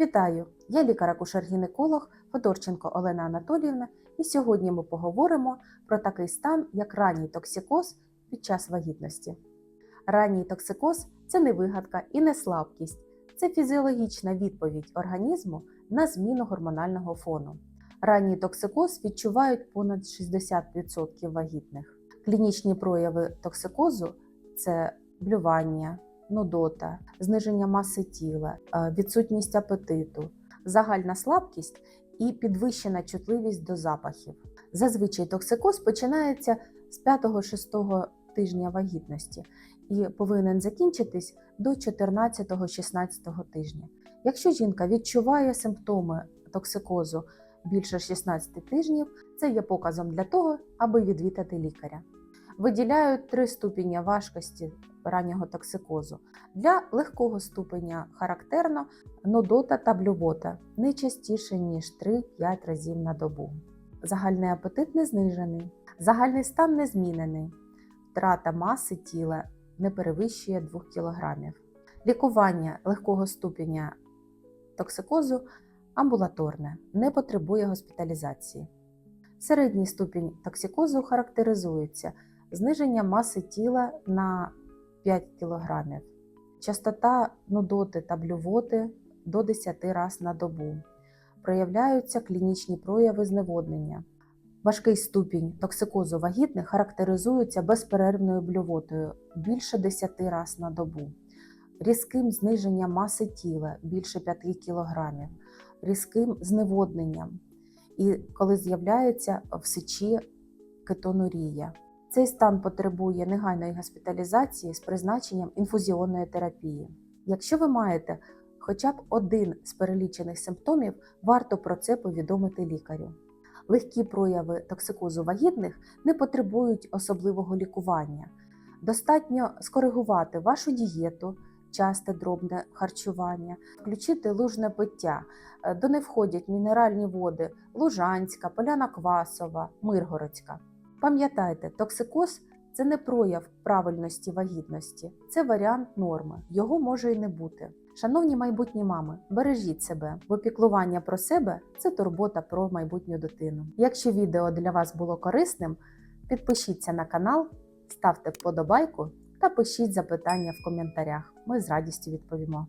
Вітаю! Я лікар-акушер-гінеколог Федорченко Олена Анатоліївна, і сьогодні ми поговоримо про такий стан, як ранній токсикоз під час вагітності. Ранній токсикоз це не вигадка і не слабкість, це фізіологічна відповідь організму на зміну гормонального фону. Ранній токсикоз відчувають понад 60% вагітних. Клінічні прояви токсикозу це блювання, нудота, зниження маси тіла, е, відсутність апетиту, загальна слабкість і підвищена чутливість до запахів. Зазвичай токсикоз починається з 5-6 тижня вагітності і повинен закінчитись до 14-16 тижня. Якщо жінка відчуває симптоми токсикозу більше 16 тижнів, це є показом для того, аби відвідати лікаря. Виділяють три ступені важкості раннього токсикозу. Для легкого ступеня характерно нудота та блювота не частіше, ніж 3-5 разів на добу. Загальний апетит не знижений, загальний стан не змінений, втрата маси тіла не перевищує 2 кг. Лікування легкого ступеня токсикозу амбулаторне, не потребує госпіталізації. Середній ступінь токсикозу характеризується зниження маси тіла на 5 кг, частота нудоти та блювоти до 10 разів на добу. Проявляються клінічні прояви зневоднення. Важкий ступінь токсикозу вагітних характеризується безперервною блювотою більше 10 разів на добу, різким зниженням маси тіла більше 5 кг, різким зневодненням, і коли з'являється в сечі кетонурія. Цей стан потребує негайної госпіталізації з призначенням інфузіонної терапії. Якщо ви маєте хоча б один з перелічених симптомів, варто про це повідомити лікарю. Легкі прояви токсикозу вагітних не потребують особливого лікування. Достатньо скоригувати вашу дієту, часте дробне харчування, включити лужне пиття, Е, до не входять мінеральні води Лужанська, Поляна Квасова, Миргородська. Пам'ятайте, токсикоз це не прояв правильності вагітності, це варіант норми, його може і не бути. Шановні майбутні мами, бережіть себе, бо піклування про себе це турбота про майбутню дитину. Якщо відео для вас було корисним, підпишіться на канал, ставте вподобайку та пишіть запитання в коментарях. Ми з радістю відповімо.